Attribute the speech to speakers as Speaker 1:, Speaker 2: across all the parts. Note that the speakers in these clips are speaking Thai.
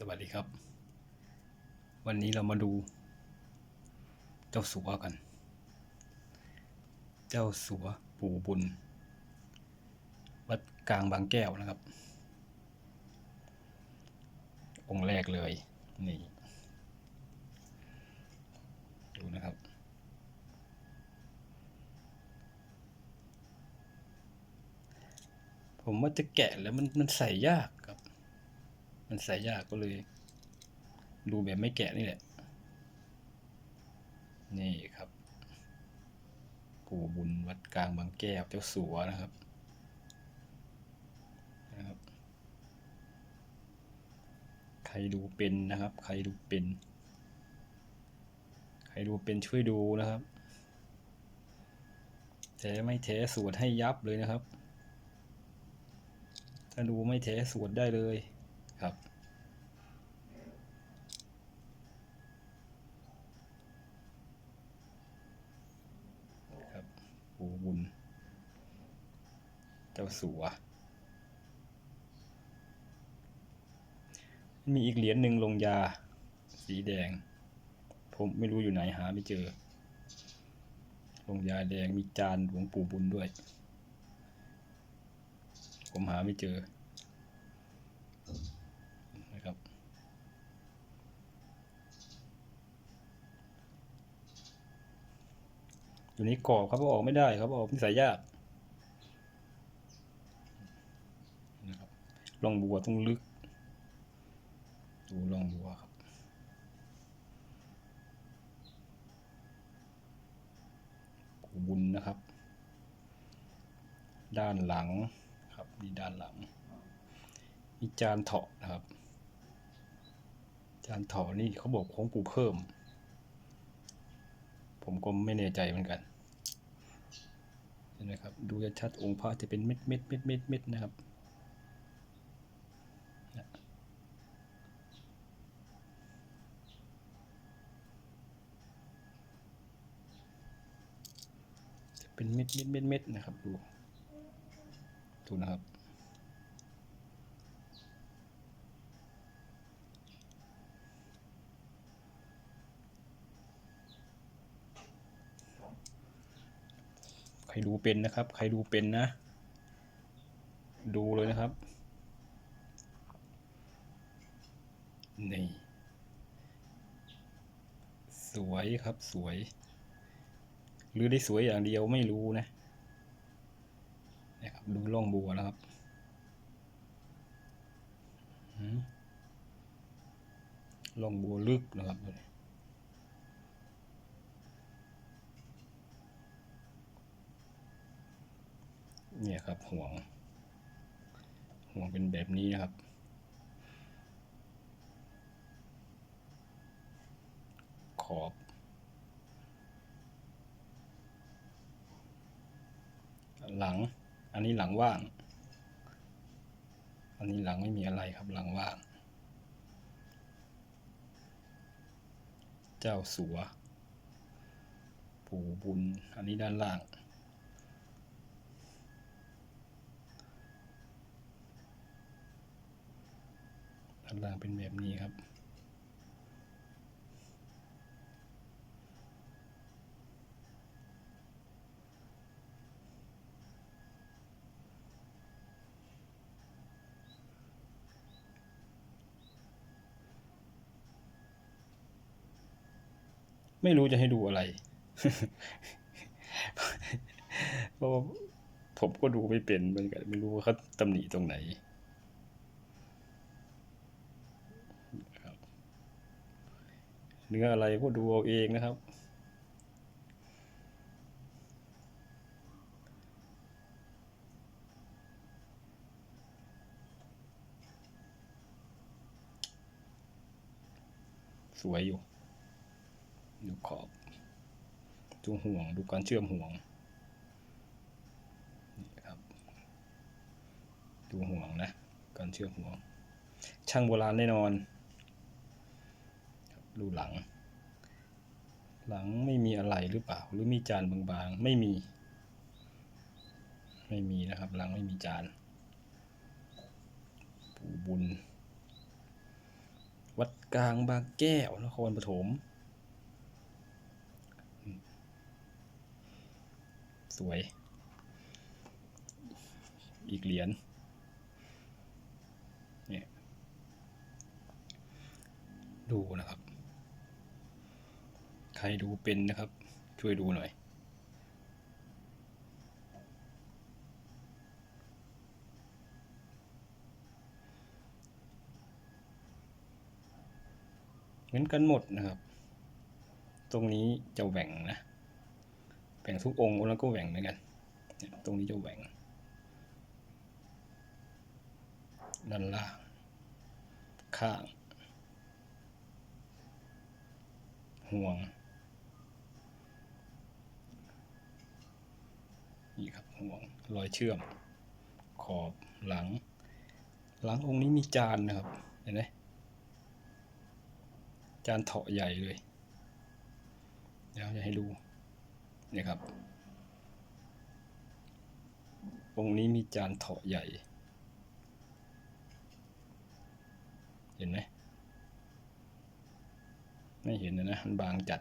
Speaker 1: สวัสดีครับ วันนี้เรามาดู เจ้าสัวกัน เจ้าสัวปู่บุญ วัดกลางบางแก้วนะครับ องค์แรกเลย นี่ ดูนะครับผมว่าจะแกะแล้วมันมันใส่ยาก มันใส่ยากก็เลย ดูแบบไม่แกะนี่แหละ นี่ครับ ปู่บุญวัดกลางบางแก้วเจ้าสัวนะครับนะครับ ใครดูเป็นนะครับ ใครดูเป็น ใครดูเป็นช่วยดูนะครับแท้ไม่แท้สวดให้ยับเลยนะครับ ถ้าดูไม่แท้สวดได้เลย ครับ ครับปูบุญ เจ้าสัว มีอีกเหรียญหนึ่งลงยา สีแดง ผมไม่รู้อยู่ไหนหาไม่เจอ ลงยาแดงมีจานหลวงปู่บุญด้วย ผมหาไม่เจอ นะครับ อยู่ในกรอบครับเอาออกไม่ได้ครับเอาออกมันใส่ยากนะครับลองบัวต้องลึก ดูลองบัวครับกูบุญนะครับ ด้านหลังครับมีด้านหลังมีจานเถาะนะครับ จานเถาะนี่เขาบอกของปู่เพิ่ม ผมก็ไม่แน่ใจเหมือนกันเห็นไหมครับ ดูจะชัดองค์พระจะเป็นเม็ดเม็ดเม็ดเม็ดเม็ดนะครับจะเป็นเม็ดเม็ดเม็ดเม็ดนะครับดูดูนะครับ รดูเป็นนะครับ ใครดูเป็นนะ ดูเลยนะครับ นี่ สวยครับสวย หรือได้สวยอย่างเดียวไม่รู้นะนะครับดูล่องบัวนะครับหืมล่องบัวลึกนะครับ เนี่ยครับห่วง ห่วงเป็นแบบนี้นะครับ ขอบ หลัง อันนี้หลังว่าง อันนี้หลังไม่มีอะไรครับหลังว่าง เจ้าสัว ปู่บุญ อันนี้ด้านล่าง ด้านล่างเป็นแบบนี้ครับ ไม่รู้จะให้ดูอะไรเพราะผมก็ดูไม่เป็นเหมือนกันไม่รู้ว่าเขาตำหนิตรงไหน เนื้ออะไรก็ดูเอาเองนะครับ สวยอยู่ ดูขอบ ดูห่วง ดูการเชื่อมห่วงนี่ครับดูห่วงนะ การเชื่อมห่วง ช่างโบราณแน่นอน ดูหลัง หลังไม่มีอะไรหรือเปล่า หรือมีจานบางๆ ไม่มี ไม่มีนะครับ หลังไม่มีจานปู่บุญ วัดกลางบางแก้วนครปฐมสวย อีกเหรียญเนี่ยดูนะครับ ใครดูเป็นนะครับ ช่วยดูหน่อย เหมือนกันหมดนะครับ ตรงนี้จะแหว่งนะแหว่งทุกองค์แล้วก็แหว่งเหมือนกัน ตรงนี้จะแหว่งด้านล่างข้างห่วง ครับห่วงรอยเชื่อม ขอบหลัง หลังองค์นี้มีจานนะครับเห็นไหมจานเถาะใหญ่เลย เดี๋ยวจะให้ดูนี่ครับ องค์นี้มีจานเถาะใหญ่ เห็นไหมไม่เห็นนะนะมันบางจัด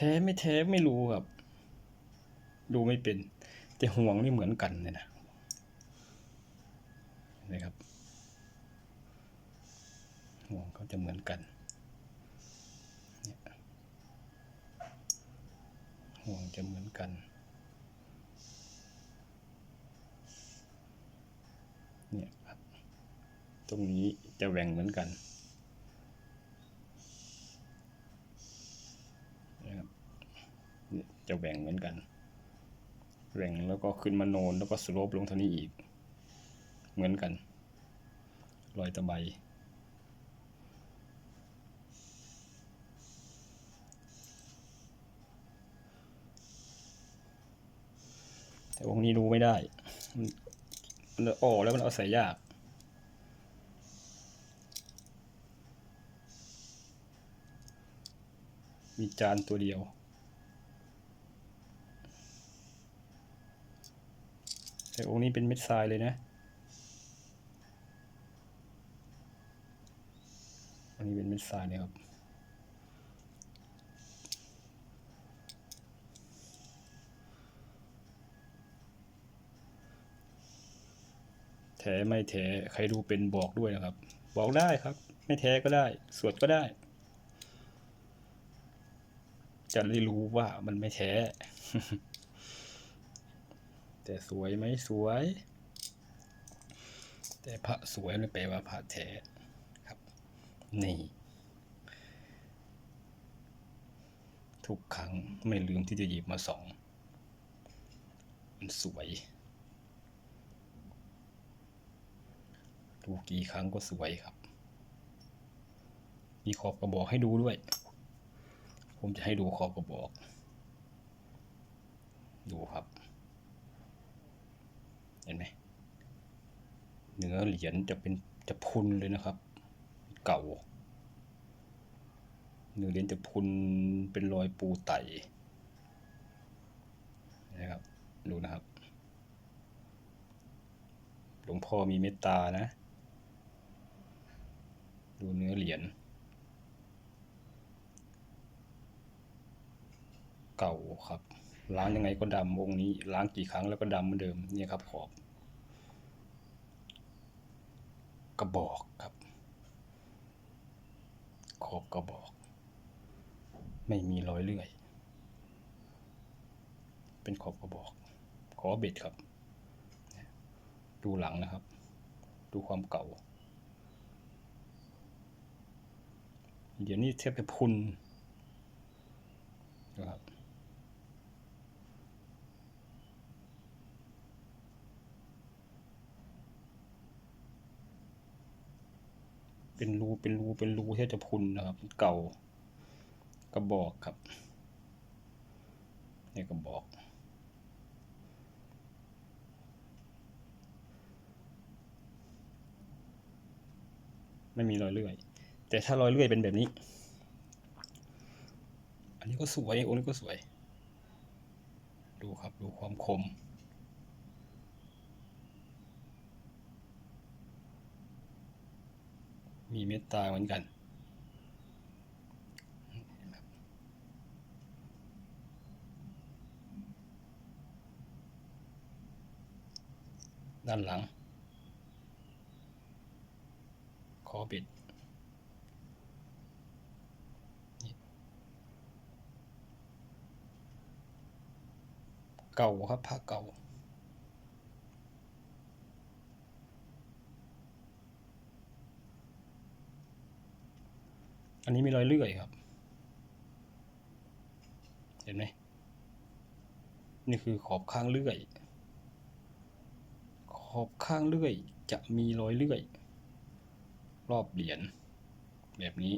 Speaker 1: ท้ไม่แท้ไม่รู้ครับ ดูไม่เป็น แต่ห่วงนี่เหมือนกันเลยนะนะครับห่วงเขาจะเหมือนกันห่วงจะเหมือนกันเนี่ยครับตรงนี้จะแหว่งเหมือนกันนะครับเนี่ย จะแหว่งเหมือนกันแหว่งแล้วก็ขึ้นมาโนนแล้วก็สโลปลงเท่านี้อีก เหมือนกันรอยตะไบแต่องนี้ดูไม่ได้มันมันออกแล้วมันเอาใส่ยากมีจานตัวเดียว แต่องค์นี้เป็นเม็ดทรายเลยนะ อันนี้เป็นเม็ดทรายเลยครับแท้ไม่แท้ใครดูเป็นบอกด้วยนะครับ บอกได้ครับ ไม่แท้ก็ได้ สวดก็ได้ จะได้รู้ว่ามันไม่แท้ แต่สวยไหมสวย แต่พระสวยไม่แปลว่าพระแท้ครับ นี่ ทุกครั้งไม่ลืมที่จะหยิบมาสอง มันสวยดูกี่ครั้งก็สวยครับ มีขอบกระบอกให้ดูด้วย ผมจะให้ดูขอบกระบอก ดูครับ ห็นไหมเนื้อเหรียญจะเป็นจะพุนเลยนะครับ เก่า เนื้อเหรียญจะพุนเป็นรอยปูไตนะครับดูนะครับ หลวงพ่อมีเมตตานะ ดูเนื้อเหรียญเก่าครับ ล้างยังไงก็ดำองค์นี้ล้างกี่ครั้งแล้วก็ดำเหมือนเดิมเนี่ยครับขอบกระบอกครับ ขอบกระบอก ไม่มีรอยเลื่อย เป็นขอบกระบอก ขอเบ็ดครับ ดูหลังนะครับ ดูความเก่า เดี๋ยวนี้แทบจะพุนนะครับ เป็นรูเป็นรูเป็นรูแทบจะพุนนะครับ เก่ากระบอกครับนี่กระบอก ไม่มีรอยเลื่อย แต่ถ้ารอยเลื่อยเป็นแบบนี้ อันนี้ก็สวยองค์นี้ก็สวย ดูครับดูความคม มีเมตตาเหมือนกัน ด้านหลังคอบิดเก่าครับผ้าเก่า อันนี้มีรอยเลื่อยครับ เห็นไหมนี่คือขอบข้างเลื่อย ขอบข้างเลื่อยจะมีรอยเลื่อย รอบเหรียญแบบนี้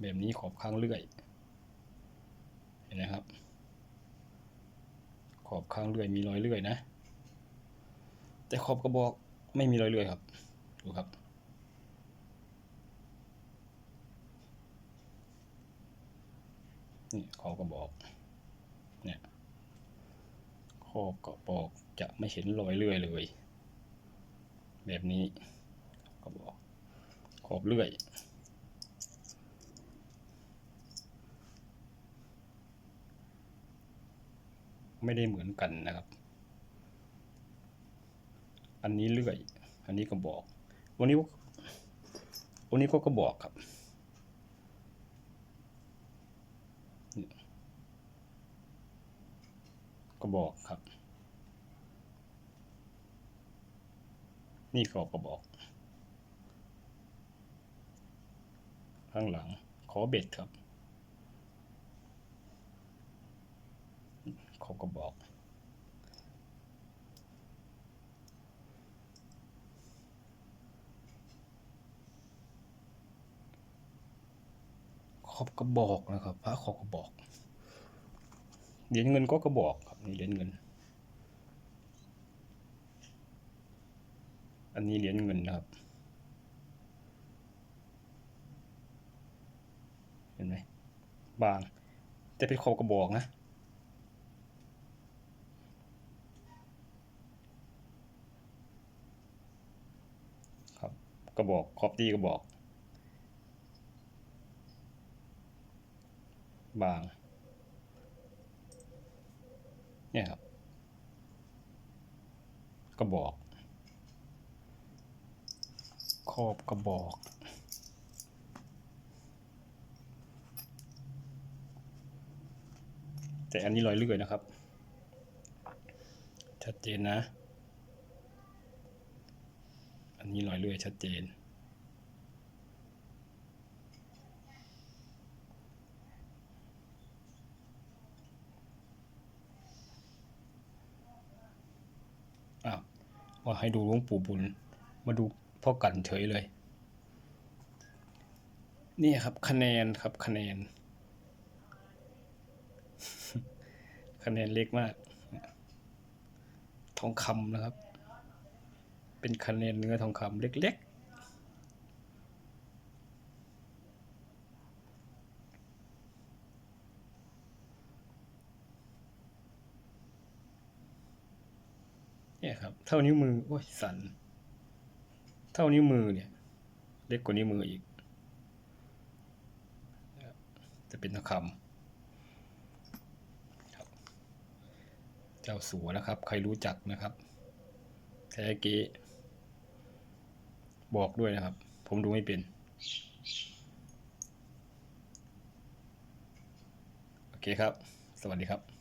Speaker 1: แบบนี้ขอบข้างเลื่อย เห็นไหมครับ ขอบข้างเลื่อยมีรอยเลื่อยนะ แต่ขอบกระบอกไม่มีรอยเลื่อยครับ ดูครับ นี่ขอกระบอกเนี่ยขอกระบอกจะไม่เห็นรอยเลื่อยเลย แบบนี้กระบอกขอบเลื่อยไม่ได้เหมือนกันนะครับ อันนี้เลื่อย อันนี้กระบอก วันนี้วันนี้ก็กระบอกครับ กระบอกครับ นี่ขอบกระบอก ข้างหลัง ขอเบ็ดครับ ขอบกระบอก อบกระบอกนะครับ พระขอบกระบอก เหรียญเงินก็กระบอกครับนี่เหรียญเงิน อันนี้เหรียญเงินนะครับ เห็นไหมบาง แต่เป็นขอบกระบอกนะครับกระบอกขอบตีกระบอก บาง เนี่ยครับ กระบอก ขอบกระบอก แต่อันนี้รอยเลื่อยนะครับ ชัดเจนนะ อันนี้รอยเลื่อยชัดเจน อ้าว ว่าให้ดูหลวงปู่บุญ มาดูพ่อกันเฉยเลย นี่ครับคะแนนครับคะแนน คะแนนเล็กมาก ทองคำนะครับ เป็นคะแนนเนื้อทองคำเล็กๆ เนี่ยครับ เท่านิ้วมือ โอ้ยสั่นเท่านิ้วมือเนี่ย เล็กกว่านิ้วมืออีก จะเป็นทองคำเจ้าสัวนะครับ ใครรู้จักนะครับแท้เก๊บอกด้วยนะครับ ผมดูไม่เป็น โอเคครับ สวัสดีครับ